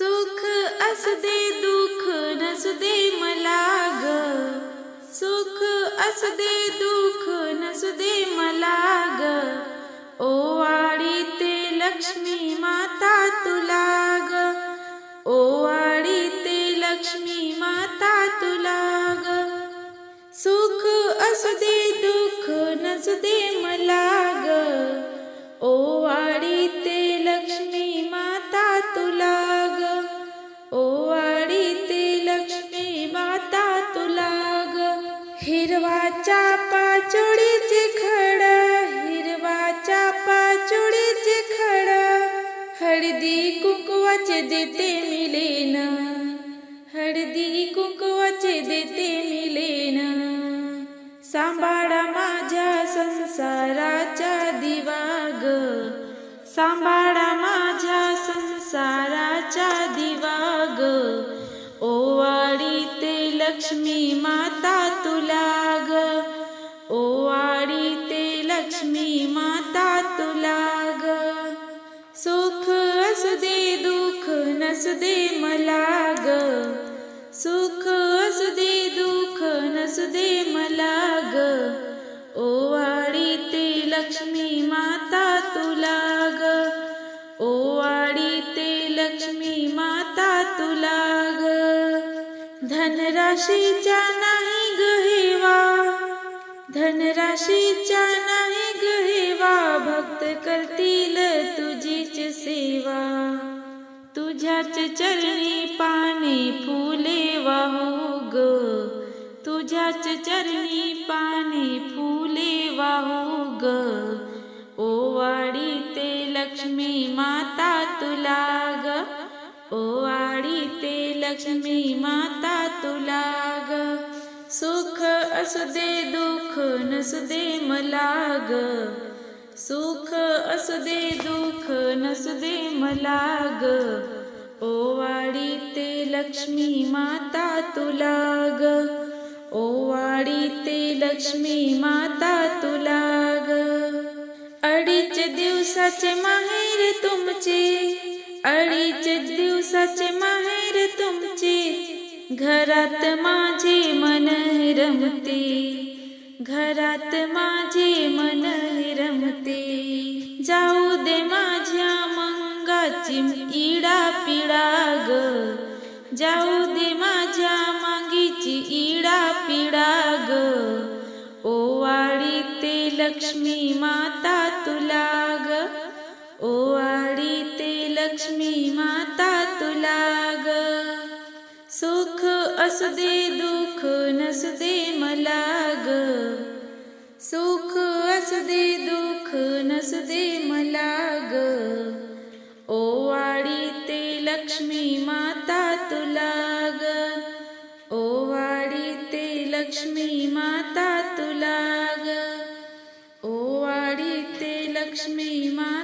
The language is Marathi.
सुख असू दे दुःख नसू दे मला ग सुख असू दे दुःख नसू दे मला ग वाडी ते लक्ष्मी माता तुला ग वाडी ते लक्ष्मी माता तुला ग सुख असू दे दुःख नसू दे मला कुंकवाचे देते मिलेन. हळदी कुंकवाचे देते मिलेन. सांभाळा माझ्या संसाराचा दिवा ग सांभाळा माझ्या संसाराचा दिवा ग ओवाळी ते लक्ष्मी माता असू दे मला ग. सुख असू दे दुःख नसू दे मला ग. ओवाळी ते लक्ष्मी माता तुला ग. ओवाळी ते लक्ष्मी माता तुला ग. धनराशीच्या नाही गहेवा धनराशीच्या नाही गहेवा भक्त करतील तुझ्या तुझ्याच चरणी पाने फुले वाहू ग. तुझ्याच चरणी पाने फुले वाहू ग. ओवाडी ते लक्ष्मी माता तुला ग. ओवाडी ते लक्ष्मी माता तुला ग. सुख असू दे दुःख नसू दे मला ग. सुख असू दे दुःख नसू दे मला ग. ओवाडी ते लक्ष्मी माता तुला ग. ओवाडी ते लक्ष्मी माता तुला ग. अडीच दिवसाचे माहेर तुमचे अडीच दिवसाचे माहेर तुमचे. घरात माझे मन रमते घरात माझे मन चिम इडा पिडा ग. जाऊ दे माझ्या मागीची इडा पिडा ग ओवाळी ते लक्ष्मी माता तुला ग. ओवाळी ते लक्ष्मी माता तुला ग. सुख असू दे दुःख नसू दे मला ग. सुख असू दे दुःख नसू दे मला लक्ष्मी माता तुला ग. ओवाळी ते लक्ष्मी माता तुला ग. ओवाळी ते लक्ष्मी माता